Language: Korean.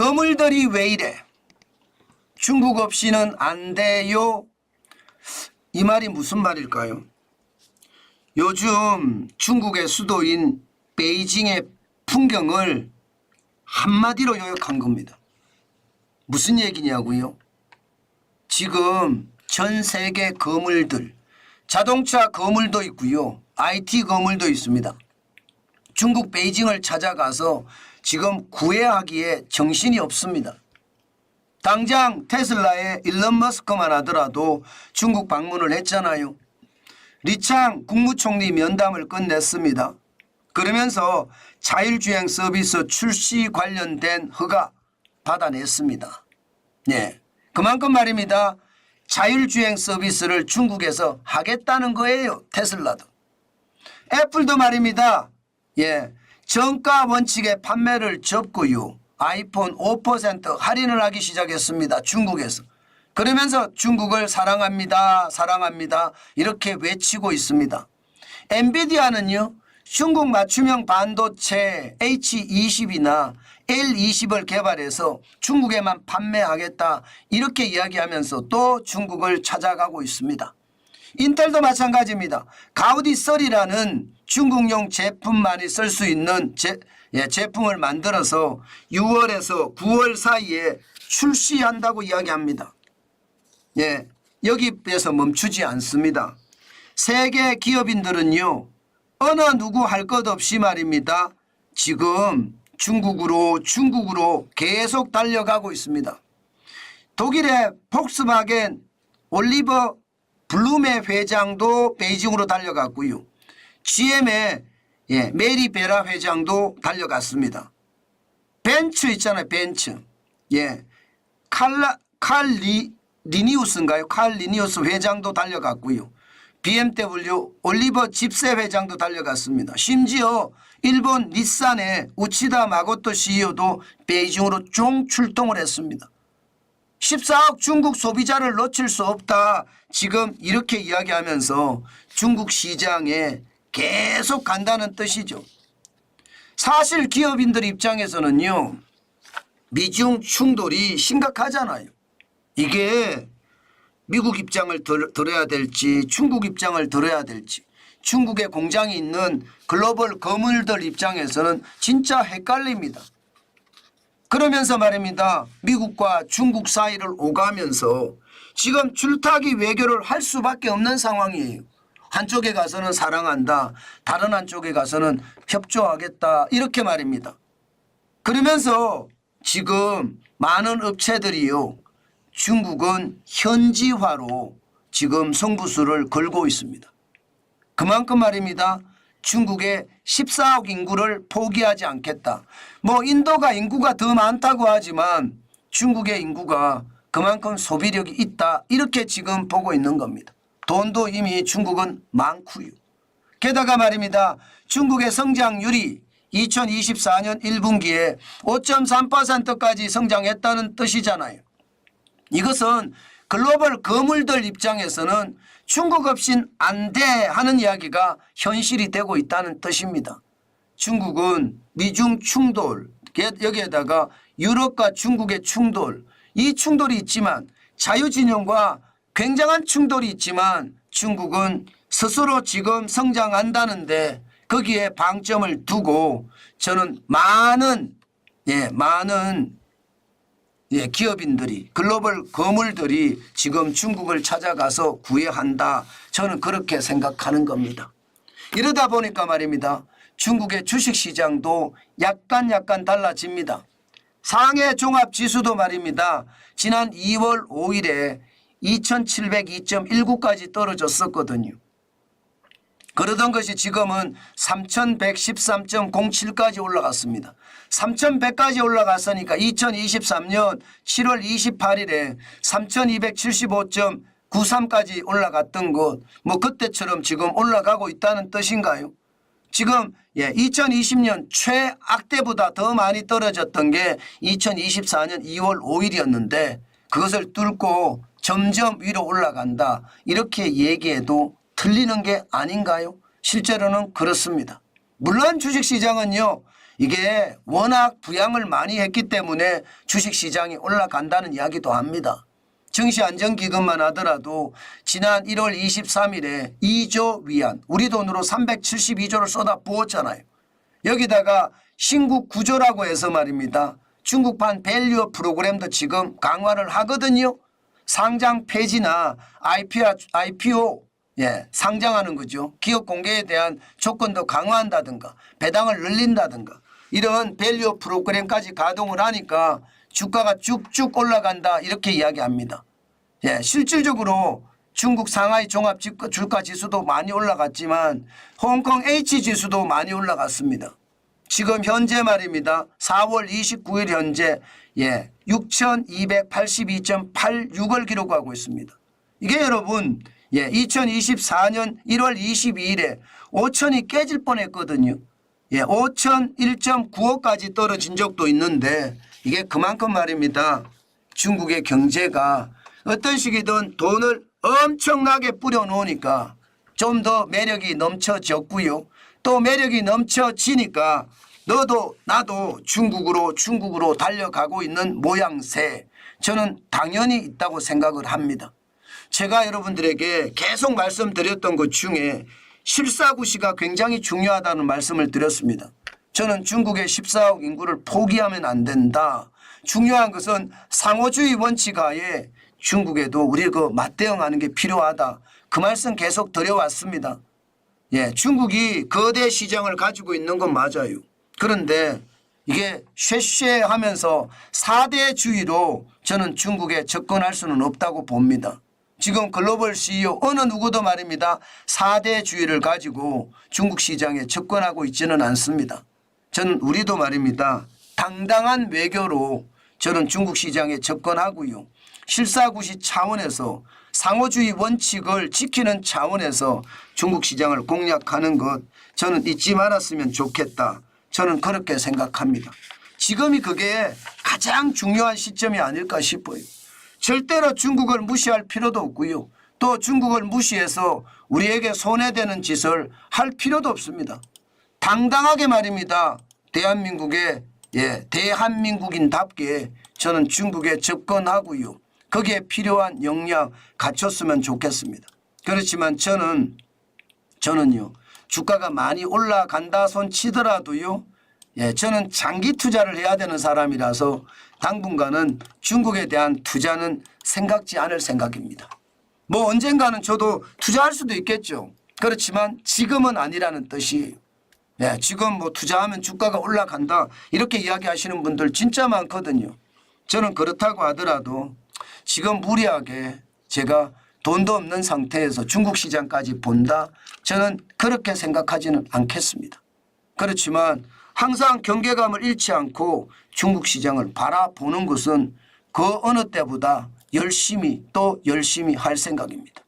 거물들이 왜 이래? 중국 없이는 안 돼요. 이 말이 무슨 말일까요? 요즘 중국의 수도인 베이징의 풍경을 한마디로 요약한 겁니다. 무슨 얘기냐고요? 지금 전 세계 거물들, 자동차 거물도 있고요. IT 거물도 있습니다. 중국 베이징을 찾아가서 지금 구애하기에 정신이 없습니다. 당장 테슬라의 일론 머스크만 하더라도 중국 방문을 했잖아요. 리창 국무총리 면담을 끝냈습니다. 그러면서 자율주행 서비스 출시 관련된 허가 받아냈습니다. 네. 그만큼 말입니다. 자율주행 서비스를 중국에서 하겠다는 거예요. 테슬라도. 애플도 말입니다. 예. 정가 원칙의 판매를 접고요. 아이폰 5% 할인을 하기 시작했습니다. 중국에서. 그러면서 중국을 사랑합니다. 사랑합니다. 이렇게 외치고 있습니다. 엔비디아는요. 중국 맞춤형 반도체 H20이나 L20을 개발해서 중국에만 판매하겠다. 이렇게 이야기하면서 또 중국을 찾아가고 있습니다. 인텔도 마찬가지입니다. 가우디 썰이라는 중국용 제품만이 쓸 수 있는 제, 예, 제품을 만들어서 6월에서 9월 사이에 출시한다고 이야기합니다. 예, 여기에서 멈추지 않습니다. 세계 기업인들은요, 어느 누구 할 것 없이 말입니다. 지금 중국으로 중국으로 계속 달려가고 있습니다. 독일의 폭스바겐 올리버 블룸의 회장도 베이징으로 달려갔고요. GM의 예, 메리 베라 회장도 달려갔습니다. 벤츠 있잖아요, 벤츠. 예. 칼라, 칼리, 리니우스인가요? 칼 리니우스 회장도 달려갔고요. BMW 올리버 집세 회장도 달려갔습니다. 심지어 일본 닛산의 우치다 마고토 CEO도 베이징으로 종 출동을 했습니다. 14억 중국 소비자를 놓칠 수 없다. 지금 이렇게 이야기하면서 중국 시장에 계속 간다는 뜻이죠. 사실 기업인들 입장에서는요. 미중 충돌이 심각하잖아요. 이게 미국 입장을 들, 들어야 될지 중국 입장을 들어야 될지 중국에 공장이 있는 글로벌 거물들 입장에서는 진짜 헷갈립니다. 그러면서 말입니다. 미국과 중국 사이를 오가면서 지금 줄타기 외교를 할 수밖에 없는 상황이에요. 한쪽에 가서는 사랑한다. 다른 한쪽에 가서는 협조하겠다. 이렇게 말입니다. 그러면서 지금 많은 업체들이요. 중국은 현지화로 지금 성부수를 걸고 있습니다. 그만큼 말입니다. 중국의 14억 인구를 포기하지 않겠다. 뭐 인도가 인구가 더 많다고 하지만 중국의 인구가 그만큼 소비력이 있다. 이렇게 지금 보고 있는 겁니다. 돈도 이미 중국은 많고요. 게다가 말입니다. 중국의 성장률이 2024년 1분기에 5.3%까지 성장했다는 뜻이잖아요. 이것은 글로벌 거물들 입장에서는 중국 없인 안 돼 하는 이야기가 현실이 되고 있다는 뜻입니다. 중국은 미중 충돌 여기에다가 유럽과 중국의 충돌 이 충돌이 있지만 자유진영과 굉장한 충돌이 있지만 중국은 스스로 지금 성장한다는데 거기에 방점을 두고 저는 많은 예 많은 예, 기업인들이 글로벌 거물들이 지금 중국을 찾아가서 구애한다. 저는 그렇게 생각하는 겁니다. 이러다 보니까 말입니다. 중국의 주식시장도 약간 약간 달라집니다. 상해 종합지수도 말입니다. 지난 2월 5일에 2702.19까지 떨어졌었거든요. 그러던 것이 지금은 3113.07까지 올라갔습니다. 3100까지 올라갔으니까 2023년 7월 28일에 3275.93까지 올라갔던 것, 뭐 그때처럼 지금 올라가고 있다는 뜻인가요? 지금 예, 2020년 최악대보다 더 많이 떨어졌던 게 2024년 2월 5일이었는데 그것을 뚫고 점점 위로 올라간다. 이렇게 얘기해도 틀리는 게 아닌가요? 실제로는 그렇습니다. 물론 주식시장은요. 이게 워낙 부양을 많이 했기 때문에 주식시장이 올라간다는 이야기도 합니다. 증시안정기금만 하더라도 지난 1월 23일에 2조 위안 우리 돈으로 372조를 쏟아 부었잖아요. 여기다가 신국 구조라고 해서 말입니다. 중국판 밸류어 프로그램도 지금 강화를 하거든요. 상장 폐지나 IPO, 예, 상장하는 거죠. 기업 공개에 대한 조건도 강화한다든가 배당을 늘린다든가 이런 밸류어 프로그램까지 가동을 하니까 주가가 쭉쭉 올라간다 이렇게 이야기합니다. 예, 실질적으로 중국 상하이 종합 주가 지수도 많이 올라갔지만 홍콩 H 지수도 많이 올라갔습니다. 지금 현재 말입니다. 4월 29일 현재 예, 6,282.86을 기록하고 있습니다. 이게 여러분 예, 2024년 1월 22일에 5천이 깨질 뻔했거든요. 예, 5천 1.95까지 떨어진 적도 있는데 이게 그만큼 말입니다. 중국의 경제가 어떤 식이든 돈을 엄청나게 뿌려놓으니까 좀 더 매력이 넘쳐졌고요. 또 매력이 넘쳐지니까 너도 나도 중국으로 중국으로 달려가고 있는 모양새 저는 당연히 있다고 생각을 합니다. 제가 여러분들에게 계속 말씀드렸던 것 중에 실사구시가 굉장히 중요하다는 말씀을 드렸습니다. 저는 중국의 14억 인구를 포기하면 안 된다. 중요한 것은 상호주의 원칙 하에 중국에도 우리 그 맞대응하는 게 필요하다. 그 말씀 계속 드려왔습니다. 예, 중국이 거대 시장을 가지고 있는 건 맞아요. 그런데 이게 쉐쉐 하면서 4대 주의로 저는 중국에 접근할 수는 없다고 봅니다. 지금 글로벌 CEO 어느 누구도 말입니다. 4대 주의를 가지고 중국 시장에 접근하고 있지는 않습니다. 저는 우리도 말입니다. 당당한 외교로 저는 중국 시장에 접근하고요. 실사구시 차원에서 상호주의 원칙을 지키는 차원에서 중국 시장을 공략하는 것 저는 잊지 말았으면 좋겠다. 저는 그렇게 생각합니다. 지금이 그게 가장 중요한 시점이 아닐까 싶어요. 절대로 중국을 무시할 필요도 없고요. 또 중국을 무시해서 우리에게 손해되는 짓을 할 필요도 없습니다. 당당하게 말입니다. 대한민국의 예, 대한민국인답게 저는 중국에 접근하고요. 거기에 필요한 역량 갖췄으면 좋겠습니다. 그렇지만 저는 저는요 주가가 많이 올라간다 손 치더라도요 예 저는 장기 투자를 해야 되는 사람이라서 당분간은 중국에 대한 투자는 생각지 않을 생각입니다. 뭐 언젠가는 저도 투자할 수도 있겠죠. 그렇지만 지금은 아니라는 뜻이에요. 예, 지금 뭐 투자하면 주가가 올라간다 이렇게 이야기하시는 분들 진짜 많거든요. 저는 그렇다고 하더라도 지금 무리하게 제가 돈도 없는 상태에서 중국 시장까지 본다 저는 그렇게 생각하지는 않겠습니다. 그렇지만 항상 경계감을 잃지 않고 중국 시장을 바라보는 것은 그 어느 때보다 열심히 또 열심히 할 생각입니다.